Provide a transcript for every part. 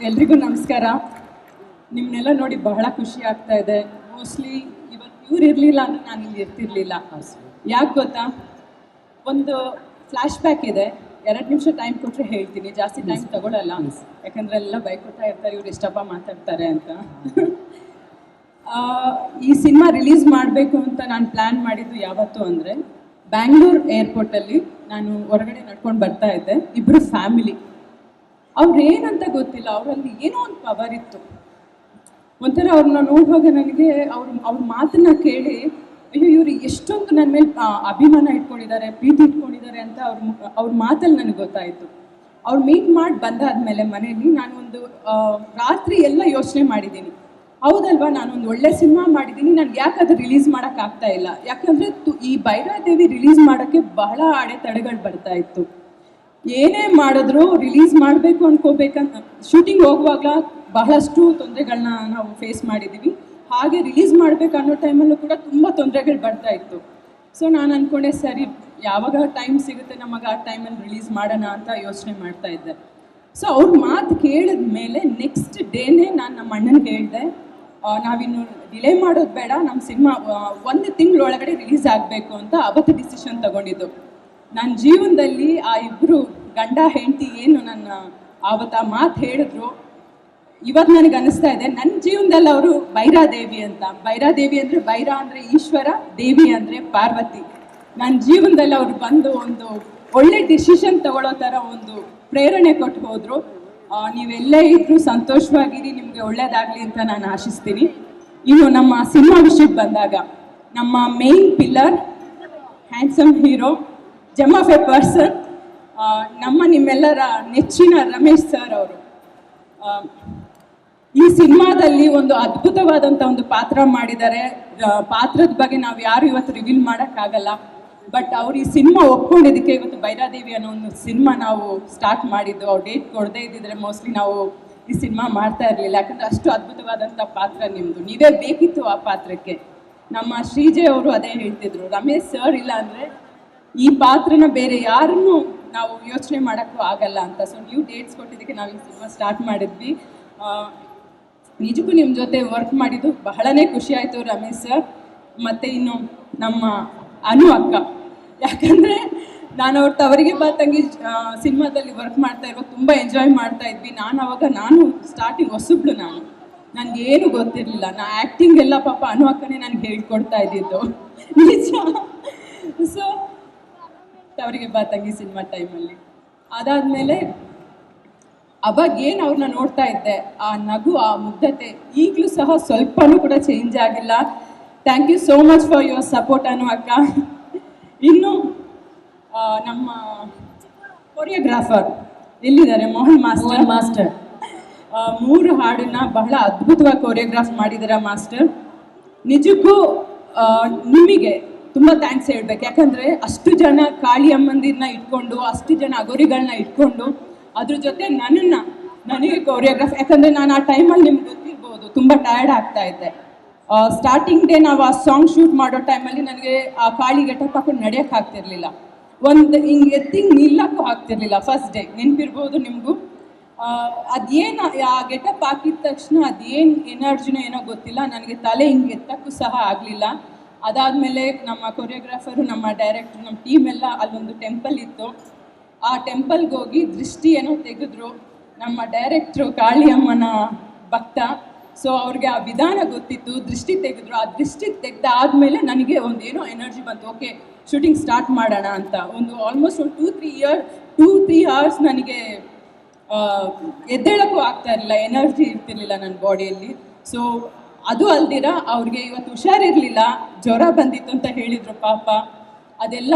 ಎಲ್ರಿಗೂ ನಮಸ್ಕಾರ. ನಿಮ್ಮನ್ನೆಲ್ಲ ನೋಡಿ ಬಹಳ ಖುಷಿ ಆಗ್ತಾ ಇದೆ. ಮೋಸ್ಟ್ಲಿ ಇವತ್ತು ಇವ್ರು ಇರಲಿಲ್ಲ ಅಂದ್ರೆ ನಾನು ಇಲ್ಲಿ ಇರ್ತಿರ್ಲಿಲ್ಲ. ಯಾಕೆ ಗೊತ್ತಾ? ಒಂದು ಫ್ಲ್ಯಾಶ್ ಬ್ಯಾಕ್ ಇದೆ. ಎರಡು ನಿಮಿಷ ಟೈಮ್ ಕೊಟ್ಟರೆ ಹೇಳ್ತೀನಿ. ಜಾಸ್ತಿ ಟೈಮ್ ತಗೊಳ್ಳಲ್ಲ ಯಾಕಂದ್ರೆ ಎಲ್ಲ ಬೈಕೊತಾ ಇರ್ತಾರೆ ಇವ್ರು ಇಷ್ಟಪ್ಪ ಮಾತಾಡ್ತಾರೆ ಅಂತ. ಆ, ಈ ಸಿನಿಮಾ ರಿಲೀಸ್ ಮಾಡಬೇಕು ಅಂತ ನಾನು ಪ್ಲ್ಯಾನ್ ಮಾಡಿದ್ದು ಯಾವತ್ತು ಅಂದರೆ ಬ್ಯಾಂಗ್ಳೂರ್ ಏರ್ಪೋರ್ಟಲ್ಲಿ ನಾನು ಹೊರಗಡೆ ನಡ್ಕೊಂಡು ಬರ್ತಾ ಇದ್ದೆ. ಇಬ್ಬರು ಫ್ಯಾಮಿಲಿ ಅವ್ರು ಏನಂತ ಗೊತ್ತಿಲ್ಲ, ಅವರಲ್ಲಿ ಏನೋ ಒಂದು ಪವರ್ ಇತ್ತು. ಒಂಥರ ಅವ್ರನ್ನ ನೋಡುವಾಗ ನನಗೆ ಅವ್ರ ಅವ್ರ ಮಾತನ್ನ ಕೇಳಿ, ಅಯ್ಯೋ ಇವರು ಎಷ್ಟೊಂದು ನನ್ನ ಮೇಲೆ ಅಭಿಮಾನ ಇಟ್ಕೊಂಡಿದ್ದಾರೆ ಪ್ರೀತಿ ಇಟ್ಕೊಂಡಿದ್ದಾರೆ ಅಂತ ಅವ್ರ ಅವ್ರ ಮಾತಲ್ಲಿ ನನಗೆ ಗೊತ್ತಾಯಿತು. ಅವ್ರು ಮೀಟ್ ಮಾಡಿ ಬಂದಾದ್ಮೇಲೆ ಮನೇಲಿ ನಾನೊಂದು ರಾತ್ರಿ ಎಲ್ಲ ಯೋಚನೆ ಮಾಡಿದ್ದೀನಿ. ಹೌದಲ್ವಾ, ನಾನೊಂದು ಒಳ್ಳೆ ಸಿನಿಮಾ ಮಾಡಿದ್ದೀನಿ, ನನಗೆ ಯಾಕೆ ಅದು ರಿಲೀಸ್ ಮಾಡೋಕ್ಕಾಗ್ತಾ ಇಲ್ಲ. ಯಾಕಂದರೆ ಈ ಭೈರಾದೇವಿ ರಿಲೀಸ್ ಮಾಡೋಕ್ಕೆ ಬಹಳ ಅಡೆತಡೆಗಳು ಬರ್ತಾ ಇತ್ತು. ಏನೇ ಮಾಡಿದ್ರು ರಿಲೀಸ್ ಮಾಡಬೇಕು ಅನ್ಕೋಬೇಕಂತ ಶೂಟಿಂಗ್ ಹೋಗುವಾಗ ಬಹಳಷ್ಟು ತೊಂದರೆಗಳನ್ನ ನಾವು ಫೇಸ್ ಮಾಡಿದ್ದೀವಿ. ಹಾಗೆ ರಿಲೀಸ್ ಮಾಡಬೇಕು ಅನ್ನೋ ಟೈಮಲ್ಲೂ ಕೂಡ ತುಂಬ ತೊಂದರೆಗಳು ಬರ್ತಾ ಇತ್ತು. ಸೊ ನಾನು ಅಂದ್ಕೊಂಡೆ ಸರಿ, ಯಾವಾಗ ಟೈಮ್ ಸಿಗುತ್ತೆ ನಮಗೆ ಆ ಟೈಮಲ್ಲಿ ರಿಲೀಸ್ ಮಾಡೋಣ ಅಂತ ಯೋಚನೆ ಮಾಡ್ತಾ ಇದ್ದೆ. ಸೊ ಅವ್ರ ಮಾತು ಕೇಳಿದ ಮೇಲೆ ನೆಕ್ಸ್ಟ್ ಡೇನೇ ನಾನು ನಮ್ಮ ಅಣ್ಣನಿಗೆ ಹೇಳಿದೆ ನಾವಿನ್ನು ಡಿಲೇ ಮಾಡೋದು ಬೇಡ ನಮ್ಮ ಸಿನಿಮಾ ಒಂದು ತಿಂಗಳೊಳಗಡೆ ರಿಲೀಸ್ ಆಗಬೇಕು ಅಂತ ಅವತ್ತು ಡಿಸಿಷನ್ ತಗೊಂಡಿದ್ದು. ನನ್ನ ಜೀವನದಲ್ಲಿ ಆ ಇಬ್ಬರು ಗಂಡ, ಹೆಂಡತಿ ಏನು ನನ್ನ ಆವತ್ತ ಮಾತು ಹೇಳಿದ್ರು. ಇವತ್ತು ನನಗೆ ಅನಿಸ್ತಾ ಇದೆ, ನನ್ನ ಜೀವನದಲ್ಲಿ ಅವರು ಬೈರಾದೇವಿ ಅಂತ. ಬೈರಾದೇವಿ ಅಂದರೆ ಬೈರ ಅಂದರೆ ಈಶ್ವರ, ದೇವಿ ಅಂದರೆ ಪಾರ್ವತಿ. ನನ್ನ ಜೀವನದಲ್ಲಿ ಅವರು ಬಂದು ಒಂದು ಒಳ್ಳೆ ಡಿಸಿಷನ್ ತಗೊಳ್ಳೋ ಥರ ಒಂದು ಪ್ರೇರಣೆ ಕೊಟ್ಟು ಹೋದರು. ನೀವೆಲ್ಲೇ ಇದ್ರೂ ಸಂತೋಷವಾಗಿರಿ, ನಿಮಗೆ ಒಳ್ಳೇದಾಗಲಿ ಅಂತ ನಾನು ಆಶಿಸ್ತೀನಿ. ಇನ್ನು ನಮ್ಮ ಸಿನಿಮಾ ವಿಷಯಕ್ಕೆ ಬಂದಾಗ ನಮ್ಮ main pillar handsome hero gem of a person ನಮ್ಮ ನಿಮ್ಮೆಲ್ಲರ ನೆಚ್ಚಿನ ರಮೇಶ್ ಸರ್ ಅವರು. ಈ ಸಿನಿಮಾದಲ್ಲಿ ಒಂದು ಅದ್ಭುತವಾದಂಥ ಒಂದು ಪಾತ್ರ ಮಾಡಿದ್ದಾರೆ. ಪಾತ್ರದ ಬಗ್ಗೆ ನಾವು ಯಾರು ಇವತ್ತು ರಿವೀಲ್ ಮಾಡೋಕ್ಕಾಗಲ್ಲ. ಬಟ್ ಅವ್ರು ಈ ಸಿನಿಮಾ ಒಪ್ಕೊಂಡಿದ್ದಕ್ಕೆ ಇವತ್ತು ಬೈರಾದೇವಿ ಅನ್ನೋ ಒಂದು ಸಿನಿಮಾ ನಾವು ಸ್ಟಾರ್ಟ್ ಮಾಡಿದ್ದು. ಅವ್ರು ಡೇಟ್ ಕೊಡದೇ ಇದ್ದಿದ್ರೆ ಮೋಸ್ಟ್ಲಿ ನಾವು ಈ ಸಿನಿಮಾ ಮಾಡ್ತಾ ಇರಲಿಲ್ಲ. ಯಾಕಂದರೆ ಅಷ್ಟು ಅದ್ಭುತವಾದಂಥ ಪಾತ್ರ ನಿಮ್ಮದು ನೀವೇ ಬೇಕಿತ್ತು ಆ ಪಾತ್ರಕ್ಕೆ. ನಮ್ಮ ಶ್ರೀಜೆ ಅವರು ಅದೇ ಹೇಳ್ತಿದ್ರು. ರಮೇಶ್ ಸರ್ ಇಲ್ಲ ಅಂದರೆ ಈ ಪಾತ್ರನ ಬೇರೆ ಯಾರನ್ನು ನಾವು ಯೋಚನೆ ಮಾಡೋಕ್ಕೂ ಆಗಲ್ಲ ಅಂತ. ಸೊ ನೀವು ಡೇಟ್ಸ್ ಕೊಟ್ಟಿದ್ದಕ್ಕೆ ನಾವು ಈ ಸಿನಿಮಾ ಸ್ಟಾರ್ಟ್ ಮಾಡಿದ್ವಿ. ನಿಜಕ್ಕೂ ನಿಮ್ಮ ಜೊತೆ ವರ್ಕ್ ಮಾಡಿದ್ದು ಬಹಳನೇ ಖುಷಿ ಆಯಿತು ರಮೇಶ್ ಸರ್ ಮತ್ತು ಇನ್ನು ನಮ್ಮ ಅನು ಅಕ್ಕ. ಯಾಕಂದರೆ ನಾನು ಅವ್ರ ತವರಿಗೆ ಬಾ ತಂಗಿ ಸಿನಿಮಾದಲ್ಲಿ ವರ್ಕ್ ಮಾಡ್ತಾ ಇರುವಾಗ ತುಂಬ ಎಂಜಾಯ್ ಮಾಡ್ತಾ ಇದ್ವಿ. ನಾನು ಅವಾಗ ನಾನು ಸ್ಟಾರ್ಟಿಂಗ್ ಹೊಸಬ್ಳು ನಾನು. ನನಗೇನು ಗೊತ್ತಿರಲಿಲ್ಲ. ನಾ ಆ್ಯಕ್ಟಿಂಗ್ ಎಲ್ಲ ಪಾಪ ಅನು ಅಕ್ಕನೇ ನನಗೆ ಹೇಳ್ಕೊಡ್ತಾ ಇದ್ದಿದ್ದು. ನಿಜ. ಸೊ ತವರಿಗೆ ಬಾ ತಂಗಿ ಸಿನಿಮಾ ಟೈಮಲ್ಲಿ ಅದಾದಮೇಲೆ ಅವಾಗ ಏನು ಅವ್ರನ್ನ ನೋಡ್ತಾ ಇದ್ದೆ ಆ ನಗು ಆ ಮುಗ್ಧತೆ ಈಗಲೂ ಸಹ ಸ್ವಲ್ಪನೂ ಕೂಡ ಚೇಂಜ್ ಆಗಿಲ್ಲ. Thank you so much for your support ಅನ್ನು ಅಕ್ಕ ಇನ್ನು ನಮ್ಮ ಕೊರಿಯೋಗ್ರಾಫರ್ ಎಲ್ಲಿದ್ದಾರೆ? ಮೋಹನ್ ಮಾಸ್ಟರ್ ಮಾಸ್ಟರ್ ಮೂರು ಹಾಡನ್ನ ಬಹಳ ಅದ್ಭುತವಾಗಿ ಕೊರಿಯೋಗ್ರಾಫ್ ಮಾಡಿದ್ದಾರೆ ಮಾಸ್ಟರ್ ನಿಜಕ್ಕೂ ನಿಮಗೆ ತುಂಬ ಥ್ಯಾಂಕ್ಸ್ ಹೇಳ್ಬೇಕು. ಯಾಕಂದರೆ ಅಷ್ಟು ಜನ ಕಾಳಿ ಅಮ್ಮಂದಿರನ್ನ ಇಟ್ಕೊಂಡು, ಅಷ್ಟು ಜನ ಅಗೋರಿಗಳನ್ನ ಇಟ್ಕೊಂಡು, ಅದ್ರ ಜೊತೆ ನನ್ನನ್ನು, ನನಗೆ ಕೋರಿಯೋಗ್ರಾಫ್ ಯಾಕಂದರೆ ನಾನು ಆ ಟೈಮಲ್ಲಿ ನಿಮ್ಗೆ ಗೊತ್ತಿರ್ಬೋದು, ತುಂಬ ಟಯರ್ಡ್ ಆಗ್ತಾ ಇದ್ದೆ. ಸ್ಟಾರ್ಟಿಂಗ್ ಡೇ ನಾವು ಆ ಸಾಂಗ್ ಶೂಟ್ ಮಾಡೋ ಟೈಮಲ್ಲಿ ನನಗೆ ಆ ಕಾಳಿ ಗೆಟಪ್ ಹಾಕೊಂಡು ನಡೆಯೋಕೆ ಆಗ್ತಿರ್ಲಿಲ್ಲ. ಒಂದು ಹಿಂಗೆ ಎತ್ತಿ ನಿಲ್ಲಕ್ಕೂ ಆಗ್ತಿರ್ಲಿಲ್ಲ ಫಸ್ಟ್ ಡೇ ನೆನಪಿರ್ಬೋದು ನಿಮಗೂ? ಅದೇನು ಆ ಗೆಟಪ್ ಹಾಕಿದ ತಕ್ಷಣ ಅದೇನು ಎನರ್ಜಿನೋ ಏನೋ ಗೊತ್ತಿಲ್ಲ. ನನಗೆ ತಲೆ ಹಿಂಗೆ ಎತ್ತಕ್ಕೂ ಸಹ ಆಗಲಿಲ್ಲ. ಅದಾದಮೇಲೆ ನಮ್ಮ ಕೊರಿಯೋಗ್ರಾಫರು ನಮ್ಮ ಡೈರೆಕ್ಟ್ರು ನಮ್ಮ ಟೀಮ್ ಎಲ್ಲ ಅಲ್ಲೊಂದು ಟೆಂಪಲ್ ಇತ್ತು. ಆ ಟೆಂಪಲ್ಗೆ ಹೋಗಿ ದೃಷ್ಟಿ ಏನೋ ತೆಗೆದ್ರು. ನಮ್ಮ ಡೈರೆಕ್ಟ್ರು ಕಾಳಿಯಮ್ಮನ ಭಕ್ತ. ಸೊ ಅವ್ರಿಗೆ ಆ ವಿಧಾನ ಗೊತ್ತಿತ್ತು, ದೃಷ್ಟಿ ತೆಗೆದ್ರು. ಆ ದೃಷ್ಟಿ ತೆಗ್ದಾದ್ಮೇಲೆ ನನಗೆ ಒಂದು ಏನೋ ಎನರ್ಜಿ ಬಂತು. ಓಕೆ ಶೂಟಿಂಗ್ ಸ್ಟಾರ್ಟ್ ಮಾಡೋಣ ಅಂತ. ಒಂದು ಆಲ್ಮೋಸ್ಟ್ ಒಂದು two three year two three hours ನನಗೆ ಎದ್ದೇಳಕ್ಕೂ ಆಗ್ತಾ ಇರಲಿಲ್ಲ. ಎನರ್ಜಿ ಇರ್ತಿರ್ಲಿಲ್ಲ ನನ್ನ ಬಾಡಿಯಲ್ಲಿ ಸೊ ಅದು ಅಲ್ದಿರ ಅವ್ರಿಗೆ ಇವತ್ತು ಹುಷಾರಿರಲಿಲ್ಲ, ಜ್ವರ ಬಂದಿತ್ತು ಅಂತ ಹೇಳಿದರು ಪಾಪ. ಅದೆಲ್ಲ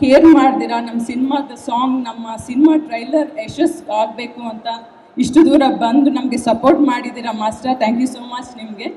ಕೇರ್ ಮಾಡ್ದಿರ? ನಮ್ಮ ಸಿನಿಮಾದ ಸಾಂಗ್, ನಮ್ಮ ಸಿನಿಮಾ ಟ್ರೈಲರ್ ಯಶಸ್ಸು ಆಗಬೇಕು ಅಂತ ಇಷ್ಟು ದೂರ ಬಂದು ನಮಗೆ ಸಪೋರ್ಟ್ ಮಾಡಿದ್ದೀರಾ master? Thank you so much ನಿಮಗೆ.